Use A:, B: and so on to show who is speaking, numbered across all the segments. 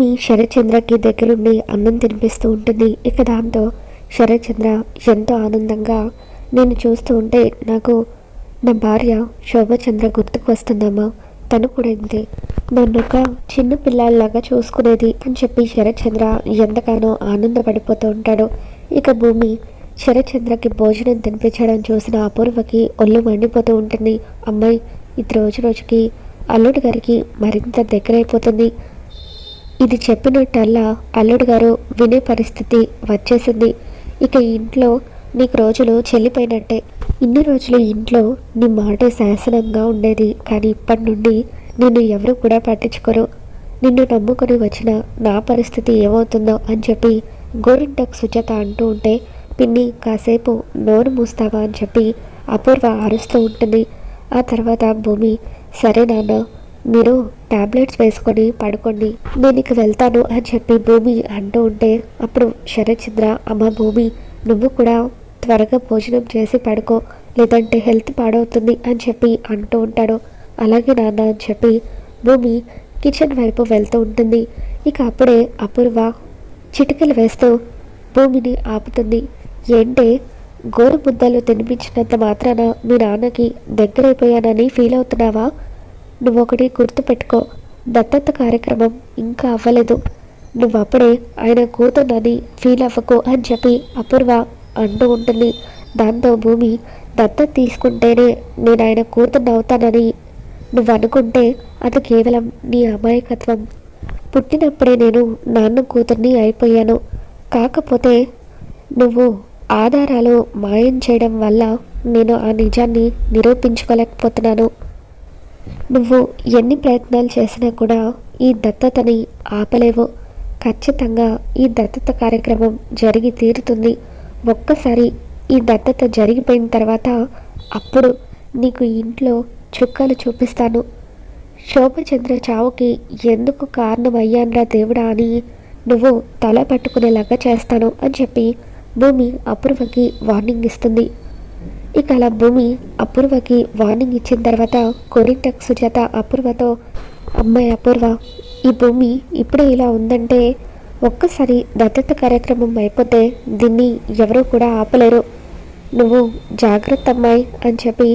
A: మీ శరత్చంద్రకి దగ్గరుండి అన్నం తినిపిస్తూ ఉంటుంది. ఇక దాంతో శరత్చంద్ర ఎంతో ఆనందంగా నేను చూస్తూ ఉంటే నాకు నా భార్య శోభచంద్ర గుర్తుకు వస్తుందమ్మా. తను కూడా ఇంతే. నన్ను ఒక చిన్న పిల్లల్లాగా చూసుకునేది అని చెప్పి శరత్చంద్ర ఎంతగానో ఆనందపడిపోతూ ఉంటాడు. ఇక భూమి శరత్చంద్రకి భోజనం తినిపించడం చూసిన అపూర్వకి ఒళ్ళు మండిపోతూ ఉంటుంది. అమ్మాయి ఇది రోజు రోజుకి అల్లుడి గారికి మరింత దగ్గరైపోతుంది. ఇది చెప్పినట్టల్లా అల్లుడు గారు వినే పరిస్థితి వచ్చేసింది. ఇక ఇంట్లో నీకు రోజులు చెల్లిపోయినట్టే. ఇన్ని రోజులు ఇంట్లో నీ మాట శాసనంగా ఉండేది. కానీ ఇప్పటి నుండి నిన్ను ఎవరు కూడా పట్టించుకోరు. నిన్ను నమ్ముకొని వచ్చిన నా పరిస్థితి ఏమవుతుందో అని చెప్పి గోరింటకు సుజాత అంటూ ఉంటే పిన్ని కాసేపు నోరు మూస్తావా అని చెప్పి అపూర్వ అరుస్తూ ఉంటుంది. ఆ తర్వాత భూమి సరే నాన్న మీరు టాబ్లెట్స్ వేసుకొని పడుకోండి. నేను ఇక వెళ్తాను అని చెప్పి భూమి అంటూ ఉంటే అప్పుడు శరత్చంద్ర అమ్మ భూమి నువ్వు కూడా త్వరగా భోజనం చేసి పడుకో. లేదంటే హెల్త్ పాడవుతుంది అని చెప్పి అంటూ ఉంటాడు. అలాగే నాన్న అని చెప్పి భూమి కిచెన్ వైపు వెళ్తూ ఉంటుంది. ఇక అప్పుడే అపూర్వ చిటికలు వేస్తూ భూమిని ఆపుతుంది. ఏంటే గోరు ముద్దలు తినిపించినంత మాత్రాన మీ నాన్నకి దగ్గరైపోయానని ఫీల్ అవుతున్నావా? నువ్వు ఒకటి గుర్తుపెట్టుకో. దత్తత కార్యక్రమం ఇంకా అవ్వలేదు. నువ్వు అప్పుడే ఆయన కూతుర్నని ఫీల్ అవ్వకు అని చెప్పి అపూర్వ అంటూ ఉంటుంది. దాంతో భూమి దత్తత తీసుకుంటేనే నేను ఆయన కూతుర్ని అవుతానని నువ్వు అనుకుంటే అది కేవలం నీ అమాయకత్వం. పుట్టినప్పుడే నేను నాన్న కూతుర్ని అయిపోయాను. కాకపోతే నువ్వు ఆధారాలు మాయం చేయడం వల్ల నేను ఆ నిజాన్ని నిరూపించుకోలేకపోతున్నాను. నువ్వు ఎన్ని ప్రయత్నాలు చేసినా కూడా ఈ దత్తతని ఆపలేవు. ఖచ్చితంగా ఈ దత్తత కార్యక్రమం జరిగి తీరుతుంది. ఒక్కసారి ఈ దత్తత జరిగిపోయిన తర్వాత అప్పుడు నీకు ఇంట్లో చుక్కలు చూపిస్తాను. శోభచంద్ర చావుకి ఎందుకు కారణం దేవుడా అని నువ్వు తల పట్టుకునేలాగా చేస్తాను అని చెప్పి భూమి అపూర్వకి వార్నింగ్ ఇస్తుంది. ఇక అలా భూమి అపూర్వకి వార్నింగ్ ఇచ్చిన తర్వాత కొరింటక్ సుజాత అపూర్వతో అమ్మాయి అపూర్వ ఈ భూమి ఇప్పుడే ఇలా ఉందంటే ఒక్కసారి దత్తత కార్యక్రమం అయిపోతే దీన్ని ఎవరూ కూడా ఆపలేరు. నువ్వు జాగ్రత్త అమ్మాయి అని చెప్పి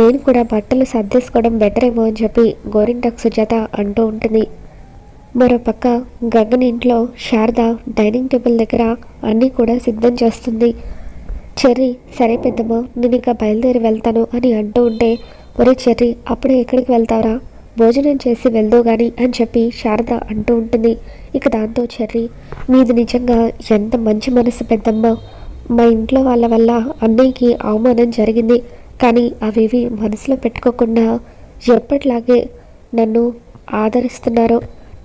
A: నేను కూడా బట్టలు సర్దేసుకోవడం బెటర్ ఏమో అని చెప్పి గోరింటక్ సుజాత అంటూ ఉంటుంది. మరోపక్క గగన్ ఇంట్లో శారద డైనింగ్ టేబుల్ దగ్గర అన్నీ కూడా సిద్ధం చేస్తుంది. చెర్రీ సరే పెద్దమ్మ నేను ఇంకా బయలుదేరి వెళ్తాను అని అంటూ ఉంటే ఒరే చెర్రీ అప్పుడే ఎక్కడికి వెళ్తావురా? భోజనం చేసి వెళ్దో గాని అని చెప్పి శారద అంటూ ఉంటుంది. ఇక దాంతో చెర్రీ మీది నిజంగా ఎంత మంచి మనసు పెద్దమ్మ. మా ఇంట్లో వాళ్ళ వల్ల అన్నయ్యకి అవమానం జరిగింది. కానీ అవేవి మనసులో పెట్టుకోకుండా ఎప్పటిలాగే నన్ను ఆదరిస్తున్నారు.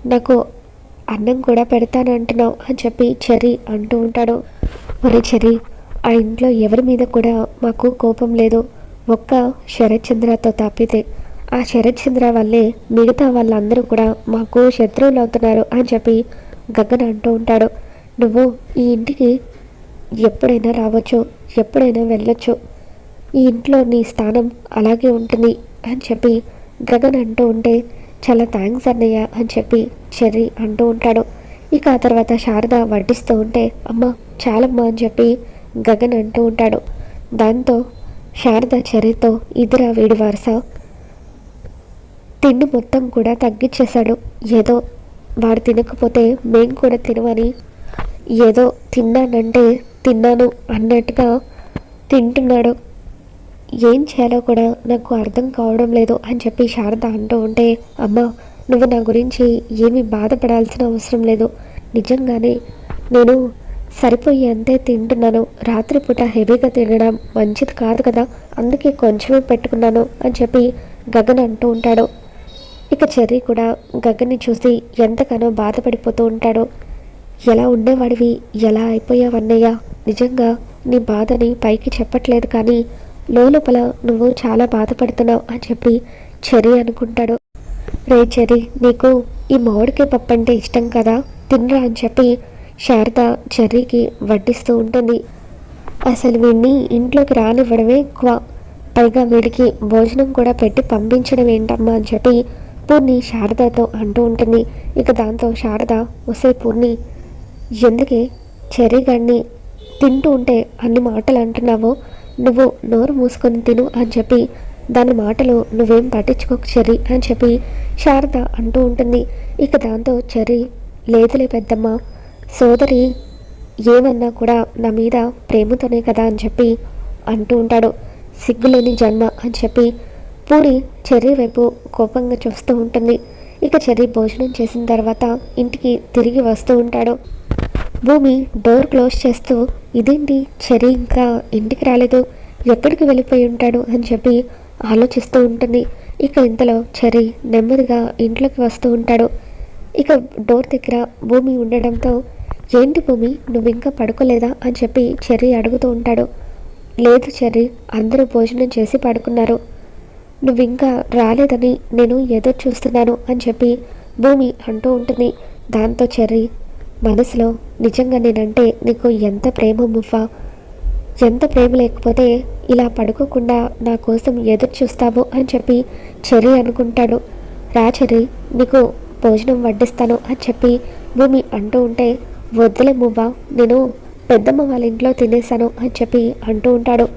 A: నాకు అన్నం కూడా పెడతాను అంటున్నావు అని చెప్పి చెర్రీ అంటూ ఉంటాడు. మరి చెర్రీ ఆ ఇంట్లో ఎవరి మీద కూడా మాకు కోపం లేదు. ఒక్క శరత్చంద్రతో తప్పితే ఆ శరత్చంద్ర వల్లే మిగతా వాళ్ళందరూ కూడా మాకు శత్రువులు అవుతున్నారు అని చెప్పి గగన్ అంటూ ఉంటాడు. నువ్వు ఈ ఇంటికి ఎప్పుడైనా రావచ్చు ఎప్పుడైనా వెళ్ళొచ్చు. ఈ ఇంట్లో నీ స్థానం అలాగే ఉంటుంది అని చెప్పి గగన్ అంటూ ఉంటే చాలా థ్యాంక్స్ అన్నయ్య అని చెప్పి చెర్రీ అంటూ ఉంటాడు. ఇక ఆ తర్వాత శారద వడ్డిస్తూ ఉంటే అమ్మ చాలమ్మా అని చెప్పి గగన్ అంటూ ఉంటాడు. దాంతో శారద చర్యతో ఇద్దర వీడి వరుస. తిండి మొత్తం కూడా తగ్గించేశాడు. ఏదో వాడు తినకపోతే మేం కూడా తినమని ఏదో తిన్నానంటే తిన్నాను అన్నట్టుగా తింటున్నాడు. ఏం చేయాలో కూడా నాకు అర్థం కావడం లేదు అని చెప్పి శారద అంటూ ఉంటే అమ్మ నువ్వు నా గురించి ఏమీ బాధపడాల్సిన అవసరం లేదు. నిజంగానే నేను సరిపోయేంతే తింటున్నాను. రాత్రిపూట హెవీగా తినడం మంచిది కాదు కదా. అందుకే కొంచెమే పెట్టుకున్నాను అని చెప్పి గగన్ అంటూ ఉంటాడు. ఇక చెర్రీ కూడా గగన్ని చూసి ఎంతగానో బాధపడిపోతూ ఉంటాడు. ఎలా ఉండేవాడివి? ఎలా అయిపోయావన్నయ్య నిజంగా నీ బాధని పైకి చెప్పట్లేదు కానీ లోపల నువ్వు చాలా బాధపడుతున్నావు అని చెప్పి చెర్రీ అనుకుంటాడు. రే చెర్రీ నీకు ఈ మామిడికాయ పప్పు అంటే ఇష్టం కదా? తినరా అని చెప్పి శారద చెర్రీకి వడ్డిస్తూ ఉంటుంది. అసలు వీడిని ఇంట్లోకి రానివ్వడమే ఎక్కువ. పైగా వీడికి భోజనం కూడా పెట్టి పంపించడం ఏంటమ్మా అని చెప్పి పూర్ణి శారదతో అంటూ ఉంటుంది. ఇక దాంతో శారద ఒసే పూర్ణి ఎందుకే చెర్రీగాడిని తింటూ ఉంటే అన్ని మాటలు అంటున్నావో? నువ్వు నోరు మూసుకొని తిను అని చెప్పి దాని మాటలు నువ్వేం పట్టించుకోకు చెర్రీ అని చెప్పి శారద అంటూ ఉంటుంది. ఇక దాంతో చెర్రీ లేదులే పెద్దమ్మ సోదరి ఏమన్నా కూడా నా మీద ప్రేమతోనే కదా అని చెప్పి అంటూ ఉంటాడు. సిగ్గులేని జన్మ అని చెప్పి పూరి చెర్రీ వైపు కోపంగా చూస్తూ ఉంటుంది. ఇక చెర్రీ భోజనం చేసిన తర్వాత ఇంటికి తిరిగి వస్తూ ఉంటాడు. భూమి డోర్ క్లోజ్ చేస్తూ ఇదేంటి? చెర్రీ ఇంకా ఇంటికి రాలేదు. ఎక్కడికి వెళ్ళిపోయి ఉంటాడు? అని చెప్పి ఆలోచిస్తూ ఉంటుంది. ఇక ఇంతలో చెర్రీ నెమ్మదిగా ఇంట్లోకి వస్తూ ఉంటాడు. ఇక డోర్ దగ్గర భూమి ఉండడంతో ఏంటి భూమి? నువ్వు ఇంకా పడుకోలేదా? అని చెప్పి చెర్రీ అడుగుతూ ఉంటాడు. లేదు చెర్రీ అందరూ భోజనం చేసి పడుకున్నారు. నువ్వు ఇంకా రాలేదని నేను ఎదురు చూస్తున్నాను అని చెప్పి భూమి అంటూ ఉంటుంది. దాంతో చెర్రీ మనసులో నిజంగా నేనంటే నీకు ఎంత ప్రేమ మువ్వా? ఎంత ప్రేమ లేకపోతే ఇలా పడుకోకుండా నా కోసం ఎదురు చూస్తావు అని చెప్పి చెర్రీ అనుకుంటాడు. రా చెర్రీ నీకు భోజనం వడ్డిస్తాను అని చెప్పి భూమి అంటూ ఉంటే వద్దులే మువ్వా నేను పెద్దమ్మ వాళ్ళ ఇంట్లో తినేశాను అని చెప్పి అంటూ ఉంటాడు.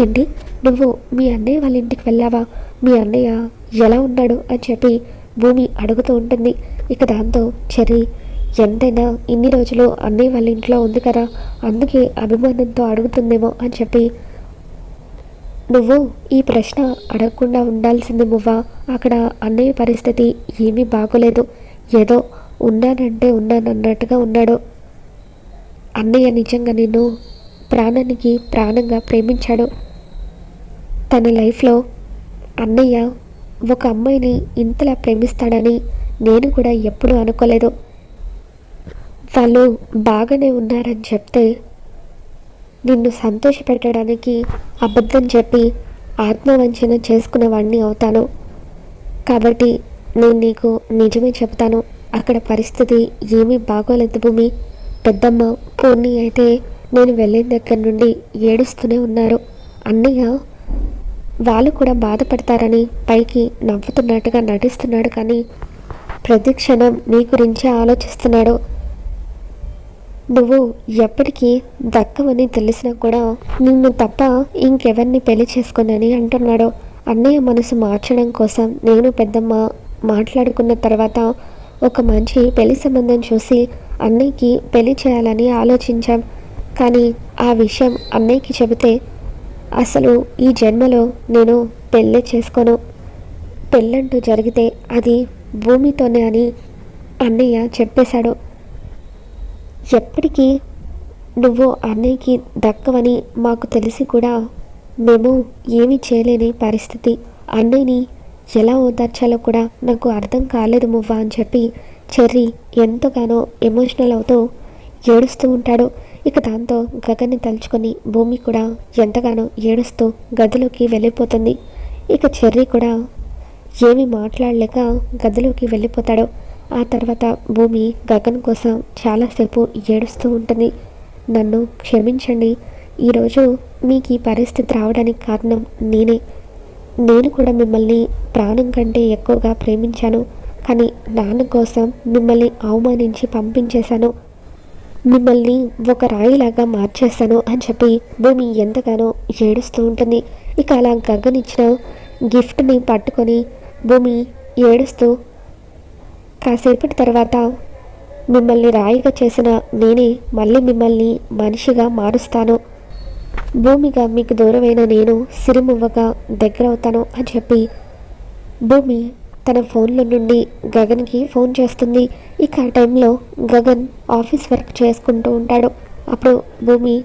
A: ఏంటి? నువ్వు మీ అన్నయ్య వాళ్ళ ఇంటికి వెళ్ళావా? మీ అన్నయ్య ఎలా ఉన్నాడు అని చెప్పి భూమి అడుగుతూ ఉంటుంది. ఇక దాంతో చెర్రీ ఎంతైనా ఇన్ని రోజులు అన్నయ్య వాళ్ళ ఇంట్లో ఉంది కదా అందుకే అభిమానంతో అడుగుతుందేమో అని చెప్పి నువ్వు ఈ ప్రశ్న అడగకుండా ఉండాల్సింది మువ్వా అక్కడ అన్నయ్య పరిస్థితి ఏమీ బాగోలేదు. ఏదో ఉన్నానంటే ఉన్నానన్నట్టుగా ఉన్నాడు. అన్నయ్య నిజంగా నిన్ను ప్రాణానికి ప్రాణంగా ప్రేమించాడు. తన లైఫ్లో అన్నయ్య ఒక అమ్మాయిని ఇంతలా ప్రేమిస్తాడని నేను కూడా ఎప్పుడూ అనుకోలేదు. వాళ్ళు బాగానే ఉన్నారని చెప్తే నిన్ను సంతోషపెట్టడానికి అబద్ధం చెప్పి ఆత్మవంచన చేసుకున్నవాడిని అవుతాను. కాబట్టి నేను నీకు నిజమే చెప్తాను. అక్కడ పరిస్థితి ఏమీ బాగోలేదు భూమి. పెద్దమ్మ పూర్ణి అయితే నేను వెళ్ళిన దగ్గర నుండి ఏడుస్తూనే ఉన్నారు. అన్నయ్య వాళ్ళు కూడా బాధపడతారని పైకి నవ్వుతున్నట్టుగా నటిస్తున్నాడు కానీ ప్రతి క్షణం నీ గురించే ఆలోచిస్తున్నాడు. నువ్వు ఎప్పటికీ దక్కవని తెలిసినా కూడా నిన్ను తప్ప ఇంకెవరిని పెళ్ళి చేసుకోనని అంటున్నాడు. అన్నయ్య మనసు మార్చడం కోసం నేను పెద్దమ్మ మాట్లాడుకున్న తర్వాత ఒక మంచి పెళ్ళి సంబంధం చూసి అన్నయ్యకి పెళ్ళి చేయాలని ఆలోచించాం. కానీ ఆ విషయం అన్నయ్యకి చెబితే అసలు ఈ జన్మలో నేను పెళ్ళే చేసుకోను. పెళ్ళంటూ జరిగితే అది భూమితోనే అని అన్నయ్య చెప్పేశాడు. ఎప్పటికీ నువ్వు అన్నయ్యకి దక్కవని మాకు తెలిసి కూడా మేము ఏమీ చేయలేని పరిస్థితి. అన్నయ్యని ఎలా ఓదార్చాలో కూడా నాకు అర్థం కాలేదు మువ్వ అని చెప్పి చెర్రీ ఎంతగానో ఎమోషనల్ అవుతూ ఏడుస్తూ ఉంటాడు. ఇక దాంతో గగన్ని తలుచుకొని భూమి కూడా ఎంతగానో ఏడుస్తూ గదిలోకి వెళ్ళిపోతుంది. ఇక చెర్రీ కూడా ఏమీ మాట్లాడలేక గదిలోకి వెళ్ళిపోతాడు. ఆ తర్వాత భూమి గగన్ కోసం చాలాసేపు ఏడుస్తూ ఉంటుంది. నన్ను క్షమించండి. ఈరోజు మీకు ఈ పరిస్థితి రావడానికి కారణం నేనే. నేను కూడా మిమ్మల్ని ప్రాణం కంటే ఎక్కువగా ప్రేమించాను. కానీ నాన్న కోసం మిమ్మల్ని అవమానించి పంపించేశాను. మిమ్మల్ని ఒక రాయిలాగా మార్చేస్తాను అని చెప్పి భూమి ఎంతగానో ఏడుస్తూ ఉంటుంది. ఇక అలా గగ్గనిచ్చిన గిఫ్ట్ని పట్టుకొని భూమి ఏడుస్తూ కాసేపటి తర్వాత మిమ్మల్ని రాయిగా చేసిన నేనే మళ్ళీ మిమ్మల్ని మనిషిగా మారుస్తాను. భూమిగా మీకు దూరమైన నేను సిరిమువ్వగా దగ్గరవుతాను అని చెప్పి భూమి తన ఫోన్లో నుండి గగన్కి ఫోన్ చేస్తుంది. ఇక ఆ టైంలో గగన్ ఆఫీస్ వర్క్ చేసుకుంటూ ఉంటాడు. అప్పుడు భూమి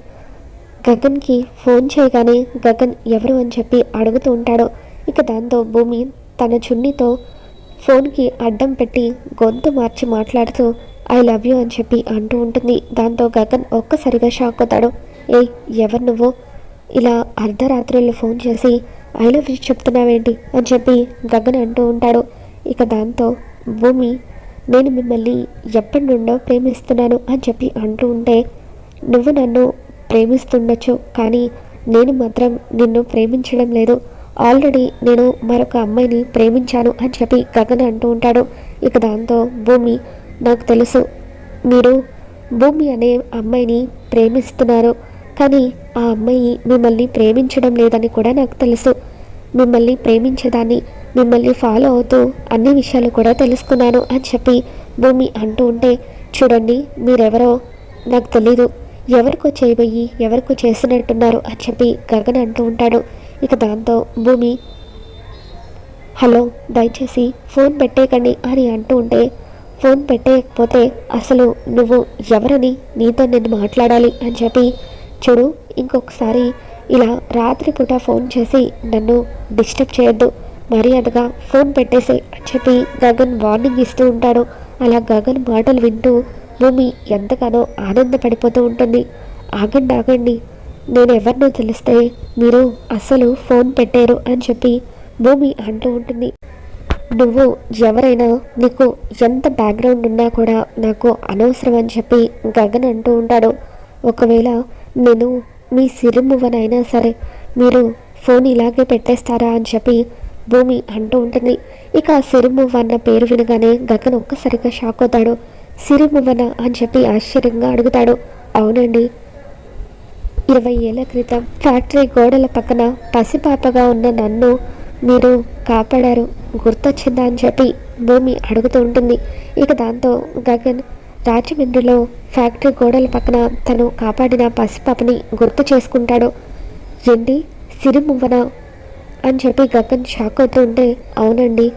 A: గగన్కి ఫోన్ చేయగానే గగన్ ఎవరు అని చెప్పి అడుగుతూ ఉంటాడు. ఇక దాంతో భూమి తన చున్నీతో ఫోన్కి అడ్డం పెట్టి గొంతు మార్చి మాట్లాడుతూ ఐ లవ్ యూ అని చెప్పి అంటూ ఉంటుంది. దాంతో గగన్ ఒక్కసారిగా షాక్ అవుతాడు. ఏ ఎవరు నువ్వు? ఇలా అర్ధరాత్రుల్లో ఫోన్ చేసి ఐ లవ్ యూ చెప్తున్నావేంటి? అని చెప్పి గగన్ అంటూ ఉంటాడు. ఇక దాంతో భూమి నేను మిమ్మల్ని ఎప్పటి నుండో ప్రేమిస్తున్నాను అని చెప్పి అంటూ ఉంటే నువ్వు నన్ను ప్రేమిస్తుండొచ్చు కానీ నేను మాత్రం నిన్ను ప్రేమించడం లేదు. ఆల్రెడీ నేను మరొక అమ్మాయిని ప్రేమించాను అని చెప్పి గగన్ అంటూ ఉంటాడు. ఇక దాంతో భూమి నాకు తెలుసు మీరు భూమి అనే అమ్మాయిని ప్రేమిస్తున్నారు. కానీ ఆ అమ్మాయి మిమ్మల్ని ప్రేమించడం లేదని కూడా నాకు తెలుసు. మిమ్మల్ని ప్రేమించేదాన్ని మిమ్మల్ని ఫాలో అవుతూ అన్ని విషయాలు కూడా తెలుసుకున్నాను అని చెప్పి భూమి అంటూ ఉంటే చూడండి మీరెవరో? నాకు తెలీదు. ఎవరికో చేయబోయి ఎవరికో చేసినట్టున్నారు అని చెప్పి గగన్ అంటూ ఉంటాడు. ఇక దాంతో భూమి హలో దయచేసి ఫోన్ పెట్టేయకండి అని అంటూ ఉంటే ఫోన్ పెట్టేయకపోతే అసలు నువ్వు ఎవరని నీతో నేను మాట్లాడాలి అని చెప్పి చూడు ఇంకొకసారి ఇలా రాత్రిపూట ఫోన్ చేసి నన్ను డిస్టర్బ్ చేయొద్దు. మర్యాదగా ఫోన్ పెట్టేసి అని చెప్పి గగన్ వార్నింగ్ ఇస్తూ ఉంటాడు. అలా గగన్ మాటలు వింటూ భూమి ఎంతగానో ఆనందపడిపోతూ ఉంటుంది. ఆగండి ఆగండి. నేను ఎవరినో తెలిస్తే మీరు అస్సలు ఫోన్ పెట్టారు అని చెప్పి భూమి అంటూ ఉంటుంది. నువ్వు ఎవరైనా నీకు ఎంత బ్యాక్గ్రౌండ్ ఉన్నా కూడా నాకు అనవసరం అని చెప్పి గగన్ అంటూ ఉంటాడు. ఒకవేళ నేను మీ సిరిమువ్వనైనా సరే మీరు ఫోన్ ఇలాగే పెట్టేస్తారా అని చెప్పి భూమి అంటూ ఉంటుంది. ఇక ఆ సిరిమువ్వ అన్న పేరు వినగానే గగన్ ఒక్కసారిగా షాక్ అవుతాడు. సిరిమువ్వన అని చెప్పి ఆశ్చర్యంగా అడుగుతాడు. అవునండి. ఇరవై ఏళ్ళ క్రితం ఫ్యాక్టరీ గోడల పక్కన పసిపాపగా ఉన్న నన్ను మీరు కాపాడారు గుర్తొచ్చిందా అని చెప్పి భూమి అడుగుతూ ఉంటుంది. ఇక దాంతో గగన్ రాజమండ్రిలో ఫ్యాక్టరీ గోడల పక్కన తను కాపాడిన పసిపాపని గుర్తు చేసుకుంటాడు. ఏంటి సిరిమువ్వన అని చెప్పి గగన్ షాక్ అవుతూ ఉంటే అవునండి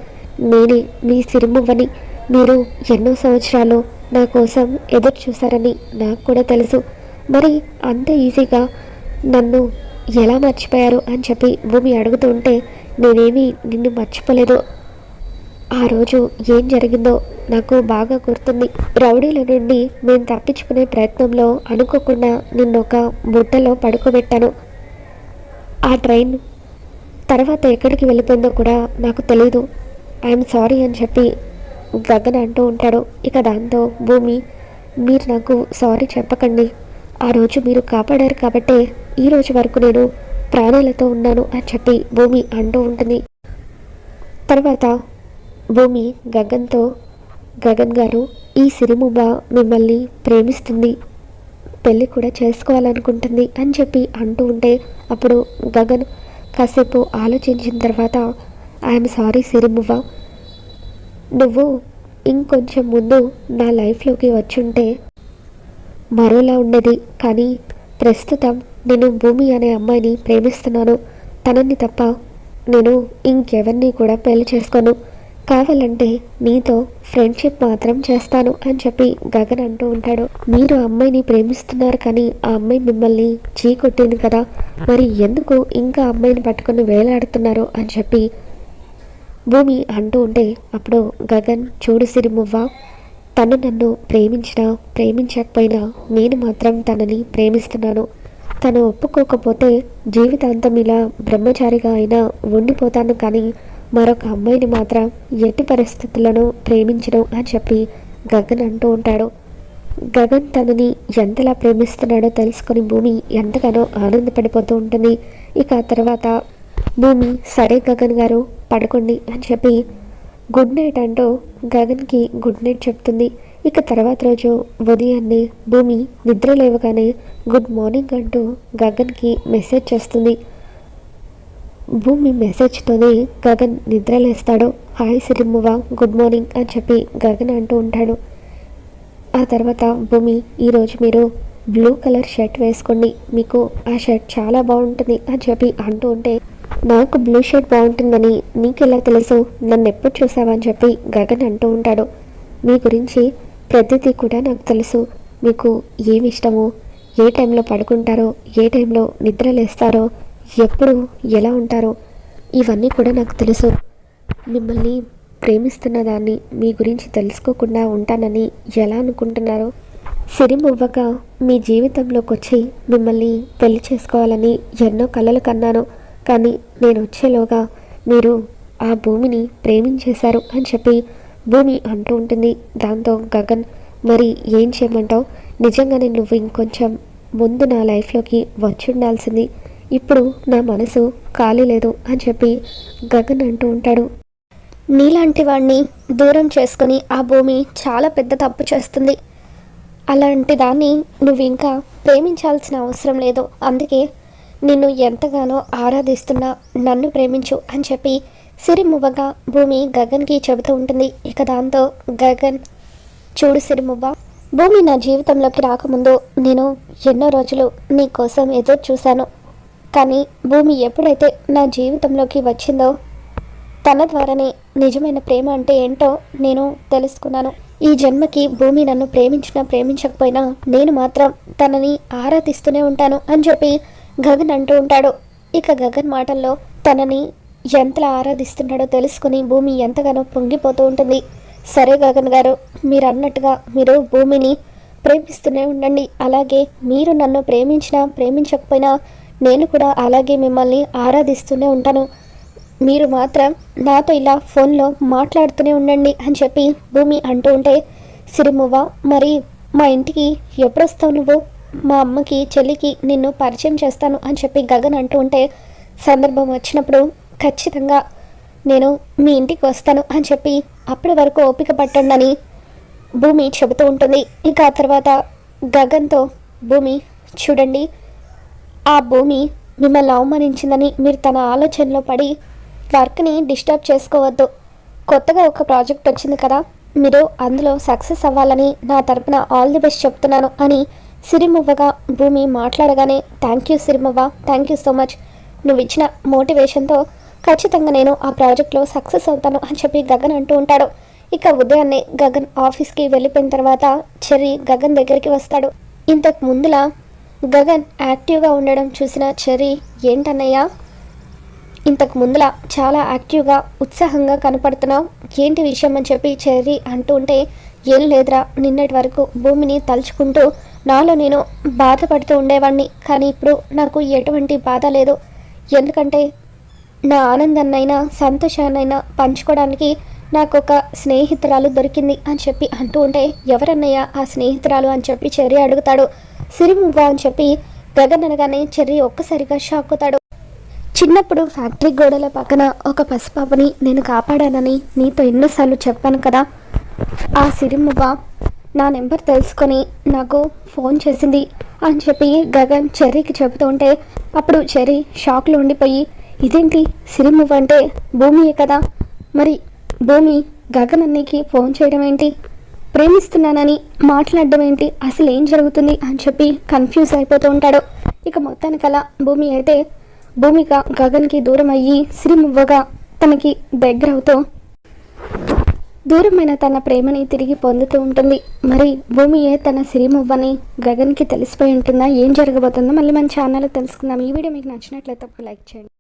A: నేనే మీ సిరిమువ్వని మీరు ఎన్నో సంవత్సరాలు నా కోసం ఎదురు చూశారని నాకు కూడా తెలుసు. మరి అంత ఈజీగా నన్ను ఎలా మర్చిపోయారు? అని చెప్పి భూమి అడుగుతూ ఉంటే నేనేమీ నిన్ను మర్చిపోలేదు. ఆ రోజు ఏం జరిగిందో నాకు బాగా గుర్తుంది. రౌడీల నుండి నేను తప్పించుకునే ప్రయత్నంలో అనుకోకుండా నిన్న ఒక బుట్టలో పడుకోబెట్టాను. ఆ ట్రైన్ తర్వాత ఎక్కడికి వెళ్ళిపోయిందో కూడా నాకు తెలీదు. ఐఎమ్ సారీ అని చెప్పి గగన్ అంటూ ఉంటాడు. ఇక దాంతో భూమి మీరు నాకు సారీ చెప్పకండి. ఆ రోజు మీరు కాపాడారు కాబట్టే ఈ రోజు వరకు నేను ప్రాణాలతో ఉన్నాను అని చెప్పి భూమి అంటూ ఉంటుంది. తర్వాత భూమి గగన్తో గగన్ గారు ఈ సిరిముబ్బ మిమ్మల్ని ప్రేమిస్తుంది. పెళ్ళి కూడా చేసుకోవాలనుకుంటుంది అని చెప్పి అంటూ ఉంటే అప్పుడు గగన్ కాసేపు ఆలోచించిన తర్వాత ఐఎమ్ సారీ సిరిమువ్వ నువ్వు ఇంకొంచెం ముందు నా లైఫ్లోకి వచ్చుంటే మరోలా ఉండేది. కానీ ప్రస్తుతం నేను భూమి అనే అమ్మాయిని ప్రేమిస్తున్నాను. తనని తప్ప నేను ఇంకెవరిని కూడా పెళ్ళి చేసుకోను. కావాలంటే నీతో ఫ్రెండ్షిప్ మాత్రం చేస్తాను అని చెప్పి గగన్ అంటూ ఉంటాడు. మీరు అమ్మాయిని ప్రేమిస్తున్నారు కానీ ఆ అమ్మాయి మిమ్మల్ని చీ కొట్టింది కదా. మరి ఎందుకు ఇంకా అమ్మాయిని పట్టుకుని వేలాడుతున్నారు అని చెప్పి భూమి అంటూ ఉంటే అప్పుడు గగన్ చూడు సిరిమువ్వ తను నన్ను ప్రేమించినా ప్రేమించకపోయినా నేను మాత్రం తనని ప్రేమిస్తున్నాను. తను ఒప్పుకోకపోతే జీవితాంతం ఇలా బ్రహ్మచారిగా అయినా ఉండిపోతాను కానీ మరొక అమ్మాయిని మాత్రం ఎట్టి పరిస్థితులను ప్రేమించడం అని చెప్పి గగన్ అంటూ ఉంటాడు. గగన్ తనని ఎంతలా ప్రేమిస్తున్నాడో తెలుసుకొని భూమి ఎంతగానో ఆనందపడిపోతూ ఉంటుంది. ఇక తర్వాత భూమి సరే గగన్ గారు పడుకోండి అని చెప్పి గుడ్ నైట్ అంటూ గగన్కి గుడ్ నైట్ చెప్తుంది. ఇక తర్వాత రోజు ఉదయాన్నే భూమి నిద్ర లేవగానే గుడ్ మార్నింగ్ అంటూ గగన్కి మెసేజ్ చేస్తుంది. భూమి మెసేజ్తోనే గగన్ నిద్రలేస్తాడు. హాయ్ సిరిమ్మువ గుడ్ మార్నింగ్ అని చెప్పి గగన్ అంటూ ఉంటాడు. ఆ తర్వాత భూమి ఈరోజు మీరు బ్లూ కలర్ షర్ట్ వేసుకోండి. మీకు ఆ షర్ట్ చాలా బాగుంటుంది అని చెప్పి అంటూ ఉంటే నాకు బ్లూ షర్ట్ బాగుంటుందని నీకెలా తెలుసు? నన్ను ఎప్పుడు చూసావని చెప్పి గగన్ అంటూ ఉంటాడు. మీ గురించి ప్రతిదీ కూడా నాకు తెలుసు. మీకు ఏమి ఇష్టమో? ఏ టైంలో పడుకుంటారో ఏ టైంలో నిద్రలేస్తారో ఎప్పుడు ఎలా ఉంటారో ఇవన్నీ కూడా నాకు తెలుసు. మిమ్మల్ని ప్రేమిస్తున్న దాన్ని మీ గురించి తెలుసుకోకుండా ఉంటానని ఎలా అనుకుంటున్నారో సిరిమువ్వక మీ జీవితంలోకి వచ్చి మిమ్మల్ని పెళ్ళి చేసుకోవాలని ఎన్నో కలలు కన్నాను. కానీ నేను వచ్చేలోగా మీరు ఆ భూమిని ప్రేమించేశారు అని చెప్పి భూమి అంటూ ఉంటుంది. దాంతో గగన్ మరి ఏం చేయమంటావు? నిజంగానే నువ్వు ఇంకొంచెం ముందు నా లైఫ్లోకి వచ్చి ఉండాల్సింది ఇప్పుడు నా మనసు ఖాళీ లేదు అని చెప్పి గగన్ అంటూ ఉంటాడు. నీలాంటి వాడిని దూరం చేసుకుని ఆ భూమి చాలా పెద్ద తప్పు చేస్తుంది. అలాంటి దాన్ని నువ్వు ఇంకా ప్రేమించాల్సిన అవసరం లేదు. అందుకే నిన్ను ఎంతగానో ఆరాధిస్తున్నా నన్ను ప్రేమించు అని చెప్పి సిరిమువ్వగా భూమి గగన్కి చెబుతూ ఉంటుంది. ఇక దాంతో గగన్ చూడు సిరిమువ్వ భూమి నా జీవితంలోకి రాకముందు నేను ఎన్నో రోజులు నీ కోసం ఎదురు చూశాను. కానీ భూమి ఎప్పుడైతే నా జీవితంలోకి వచ్చిందో తన ద్వారానే నిజమైన ప్రేమ అంటే ఏంటో నేను తెలుసుకున్నాను. ఈ జన్మకి భూమి నన్ను ప్రేమించినా ప్రేమించకపోయినా నేను మాత్రం తనని ఆరాధిస్తూనే ఉంటాను అని చెప్పి గగన్ అంటూ ఉంటాడు. ఇక గగన్ మాటల్లో తనని ఎంతలా ఆరాధిస్తున్నాడో తెలుసుకుని భూమి ఎంతగానో పొంగిపోతూ ఉంటుంది. సరే గగన్ గారు మీరు అన్నట్టుగా మీరు భూమిని ప్రేమిస్తూనే ఉండండి. అలాగే మీరు నన్ను ప్రేమించినా ప్రేమించకపోయినా నేను కూడా అలాగే మిమ్మల్ని ఆరాధిస్తూనే ఉంటాను. మీరు మాత్రం నాతో ఇలా ఫోన్లో మాట్లాడుతూనే ఉండండి అని చెప్పి భూమి అంటూ ఉంటే సిరిమువ్వ మరి మా ఇంటికి ఎప్పుడొస్తావు నువ్వు? మా అమ్మకి చెల్లికి నిన్ను పరిచయం చేస్తాను అని చెప్పి గగన్ అంటూ ఉంటే సందర్భం వచ్చినప్పుడు ఖచ్చితంగా నేను మీ ఇంటికి వస్తాను అని చెప్పి అప్పటి వరకు ఓపిక పట్టండి అని భూమి చెబుతూ ఉంటుంది. ఇంకా ఆ తర్వాత గగన్తో భూమి చూడండి ఆ భూమి మిమ్మల్ని అవమానించిందని మీరు తన ఆలోచనలో పడి వర్క్ని డిస్టర్బ్ చేసుకోవద్దు. కొత్తగా ఒక ప్రాజెక్ట్ వచ్చింది కదా మీరు అందులో సక్సెస్ అవ్వాలని నా తరపున ఆల్ ది బెస్ట్ చెప్తున్నాను అని సిరిమువ్వగా భూమి మాట్లాడగానే thank you Sirimuvva thank you so much. నువ్వు ఇచ్చిన మోటివేషన్తో ఖచ్చితంగా నేను ఆ ప్రాజెక్ట్లో సక్సెస్ అవుతాను అని చెప్పి గగన్ అంటూ ఉంటాడు. ఇక ఉదయాన్నే గగన్ ఆఫీస్కి వెళ్ళిపోయిన తర్వాత చెర్రీ గగన్ దగ్గరికి వస్తాడు. ఇంతకు ముందులా గగన్ యాక్టివ్గా ఉండడం చూసిన చెర్రీ ఏంటన్నయ్యా? ఇంతకు ముందులా చాలా యాక్టివ్గా ఉత్సాహంగా కనపడుతున్నావు. ఏంటి విషయం అని చెప్పి చెర్రీ అంటూ ఉంటే ఏం లేదురా నిన్నటి వరకు భూమిని తలుచుకుంటూ నాలో నేను బాధపడుతూ ఉండేవాడిని కానీ ఇప్పుడు నాకు ఎటువంటి బాధ లేదు. ఎందుకంటే నా ఆనందాన్నైనా సంతోషాన్నైనా పంచుకోవడానికి నాకు ఒక స్నేహితురాలు దొరికింది అని చెప్పి అంటూ ఉంటే ఎవరన్నయ్యా ఆ స్నేహితురాలు అని చెప్పి చెర్రీ అడుగుతాడు. సిరిమువ్వ అని చెప్పి గగన్ అనగానే చెర్రీ ఒక్కసారిగా షాక్ అవుతాడు. చిన్నప్పుడు ఫ్యాక్టరీ గోడల పక్కన ఒక పసిపాపని నేను కాపాడానని నీతో ఎన్నోసార్లు చెప్పాను కదా. ఆ సిరిమువ్వ నా నెంబర్ తెలుసుకొని నాకు ఫోన్ చేసింది అని చెప్పి గగన్ చెర్రీకి చెబుతూ ఉంటే అప్పుడు చెర్రీ షాక్లో ఉండిపోయి ఇదేంటి సిరిమువ్వ అంటే భూమియే కదా? మరి భూమి గగన్ అన్నికి ఫోన్ చేయడం ఏంటి? ప్రేమిస్తున్నానని మాట్లాడడం ఏంటి? అసలు ఏం జరుగుతుంది? అని చెప్పి కన్ఫ్యూజ్ అయిపోతూ ఉంటాడు. ఇక మొత్తానికలా భూమి అయితే భూమిక గగన్కి దూరం అయ్యి సిరిమువ్వగా తనకి దగ్గర అవుతూ దూరమైన తన ప్రేమని తిరిగి పొందుతూ ఉంటుంది. మరి భూమియే తన సిరిమువ్వని గగన్కి తెలిసిపోయి ఉంటుందా? ఏం జరగబోతుందో మళ్ళీ మన ఛానల్లో తెలుసుకుందాం. ఈ వీడియో మీకు నచ్చినట్లయితే ఒక లైక్ చేయండి.